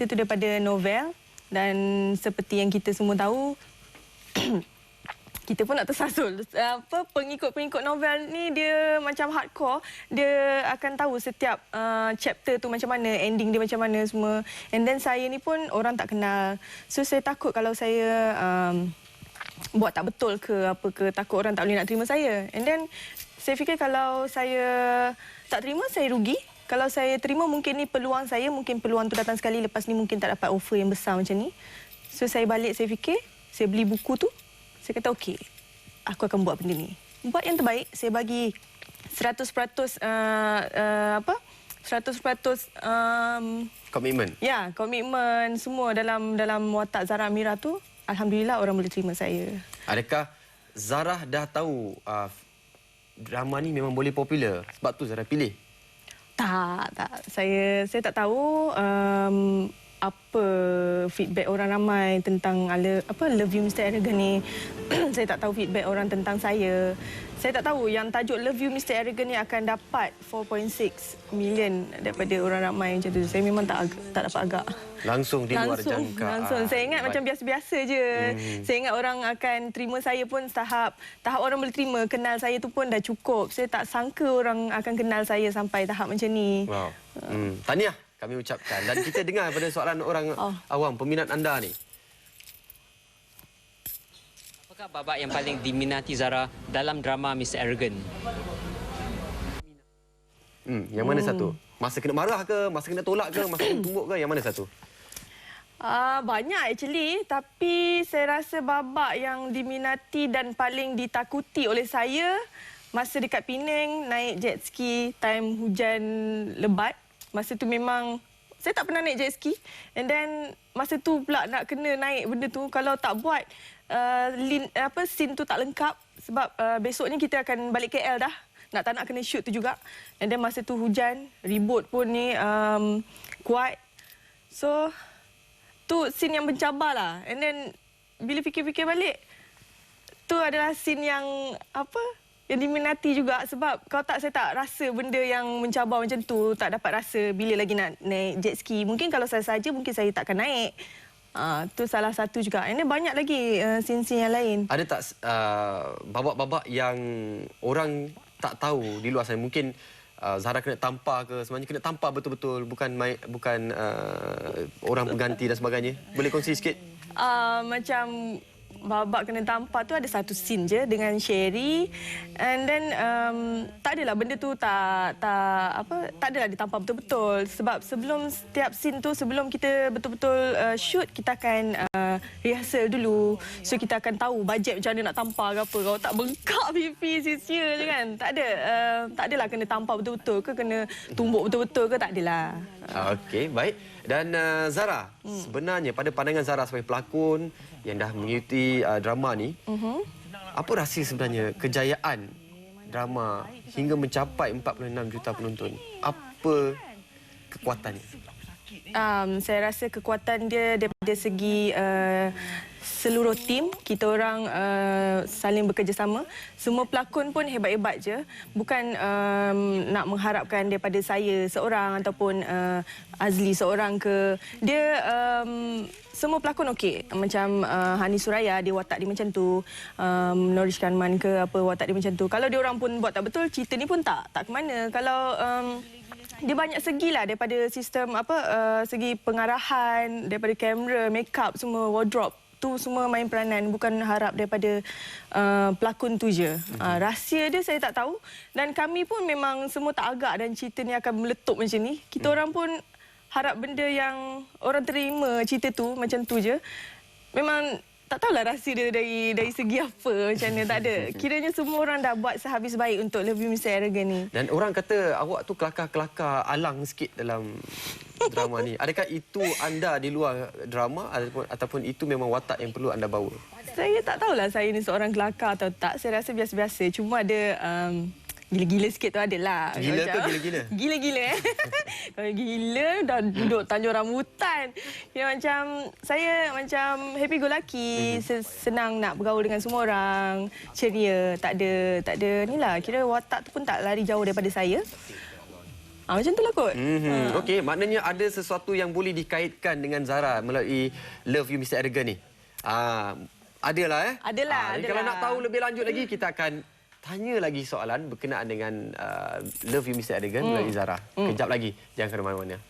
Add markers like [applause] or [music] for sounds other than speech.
cerita tu daripada novel dan seperti yang kita semua tahu [clears throat] kita pun nak tersasul. Apa pengikut-pengikut novel ni dia macam hardcore. Dia akan tahu setiap uh, chapter tu macam mana ending dia macam mana semua. And then saya ni pun orang tak kenal. So saya takut kalau saya um, buat tak betul ke apa ke takut orang tak boleh nak terima saya. And then saya fikir kalau saya tak terima saya rugi kalau saya terima mungkin ni peluang saya mungkin peluang tu datang sekali lepas ni mungkin tak dapat offer yang besar macam ni so saya balik saya fikir saya beli buku tu saya kata okey aku akan buat benda ni buat yang terbaik saya bagi 100% uh, uh, apa 100% um, Komitmen. ya komitmen semua dalam dalam watak Zara Amira tu alhamdulillah orang boleh terima saya Adakah Zarah dah tahu uh, drama ni memang boleh popular? Sebab tu Zarah pilih. Tak, tak. Saya saya tak tahu um, apa feedback orang ramai tentang ala, apa Love You Mr. Arrogant ni. [clears throat] saya tak tahu feedback orang tentang saya. Saya tak tahu yang tajuk Love You Mr. Arrogant ni akan dapat 4.6 million daripada orang ramai macam tu. Saya memang tak tak dapat agak. Langsung di luar langsung, jangkaan. langsung. Saya ingat Baik. macam biasa-biasa je. Hmm. Saya ingat orang akan terima saya pun tahap tahap orang boleh terima kenal saya tu pun dah cukup. Saya tak sangka orang akan kenal saya sampai tahap macam ni. Wow. Hmm. Tahniah kami ucapkan. Dan kita dengar pada soalan orang [laughs] Oh. awam, peminat anda ni. Apakah babak yang paling diminati Zara dalam drama Mr. Arrogant? Hmm. Yang mana satu? Masa kena marah ke? Masa kena tolak ke? Masa kena tumbuk ke? Yang mana satu? Uh, banyak actually tapi saya rasa babak yang diminati dan paling ditakuti oleh saya masa dekat Penang naik jet ski time hujan lebat masa tu memang saya tak pernah naik jet ski and then masa tu pula nak kena naik benda tu kalau tak buat uh, lin, apa scene tu tak lengkap sebab uh, besoknya kita akan balik KL dah nak tak nak kena shoot tu juga and then masa tu hujan ribut pun ni um, kuat so tu scene yang mencabar lah. And then bila fikir-fikir balik, tu adalah scene yang apa? Yang diminati juga sebab kalau tak saya tak rasa benda yang mencabar macam tu, tak dapat rasa bila lagi nak naik jet ski. Mungkin kalau saya saja mungkin saya takkan naik. Ah, tu salah satu juga. Then banyak lagi uh, scene-scene yang lain. Ada tak uh, babak-babak yang orang tak tahu di luar sana? Mungkin uh, Zara kena tampar ke? Sebenarnya kena tampar betul-betul. Bukan mai, bukan uh, orang pengganti dan sebagainya. Boleh kongsi sikit? uh, macam babak kena tampar tu ada satu scene je dengan Sherry. And then um, tak adalah benda tu tak tak apa tak adalah ditampar betul-betul. Sebab sebelum setiap scene tu sebelum kita betul-betul uh, shoot kita akan uh, rehearsal dulu. So kita akan tahu bajet macam mana nak tampar ke apa. Kalau tak bengkak [laughs] pipi sia-sia je kan. Tak ada uh, tak adalah kena tampar betul-betul ke kena tumbuk betul-betul ke tak adalah. Ah, Okey, baik. Dan uh, Zara, hmm. sebenarnya pada pandangan Zara sebagai pelakon yang dah mengikuti uh, drama ni, uh-huh. apa rahsia sebenarnya kejayaan drama hingga mencapai 46 juta penonton? Apa kekuatannya? Um, saya rasa kekuatan dia daripada segi uh, seluruh tim kita orang uh, saling bekerjasama. Semua pelakon pun hebat-hebat je. Bukan um, nak mengharapkan daripada saya seorang ataupun uh, Azli seorang ke. Dia um, semua pelakon okey. Macam uh, Hani Suraya dia watak dia macam tu. Um, Norish Kanman ke apa watak dia macam tu. Kalau dia orang pun buat tak betul cerita ni pun tak. Tak ke mana. Kalau um, dia banyak segi lah daripada sistem apa uh, segi pengarahan daripada kamera, make up semua wardrobe tu semua main peranan bukan harap daripada uh, pelakon tu je. Uh, rahsia dia saya tak tahu dan kami pun memang semua tak agak dan cerita ni akan meletup macam ni. Kita hmm. orang pun harap benda yang orang terima cerita tu macam tu je. Memang tak tahulah rahsia dia dari dari segi apa [laughs] macam mana tak ada. [laughs] Kiranya semua orang dah buat sehabis baik untuk Love You Mr. Arrogant ni. Dan orang kata awak tu kelakar-kelakar alang sikit dalam drama ni. Adakah itu anda di luar drama ataupun ataupun itu memang watak yang perlu anda bawa? Saya tak tahulah saya ni seorang kelakar atau tak. Saya rasa biasa-biasa. Cuma ada um, gila-gila sikit tu adalah. Gila ke gila-gila? [laughs] Gila-gila eh. [laughs] Kalau gila dah duduk tanjung rambutan. Ya macam saya macam happy go lucky, Mhm. senang nak bergaul dengan semua orang, ceria, tak ada tak ada ni lah. Kira watak tu pun tak lari jauh daripada saya. Ha, macam tu lah kot. Mm-hmm. Okey, maknanya ada sesuatu yang boleh dikaitkan dengan Zara melalui Love You Mr. Arrogant ni. Ah, adalah eh? Adalah, Ah, adalah. Kalau nak tahu lebih lanjut lagi, kita akan tanya lagi soalan berkenaan dengan uh, Love You Mr. Arrogant melalui Zara. Kejap lagi, jangan ke mana-mana.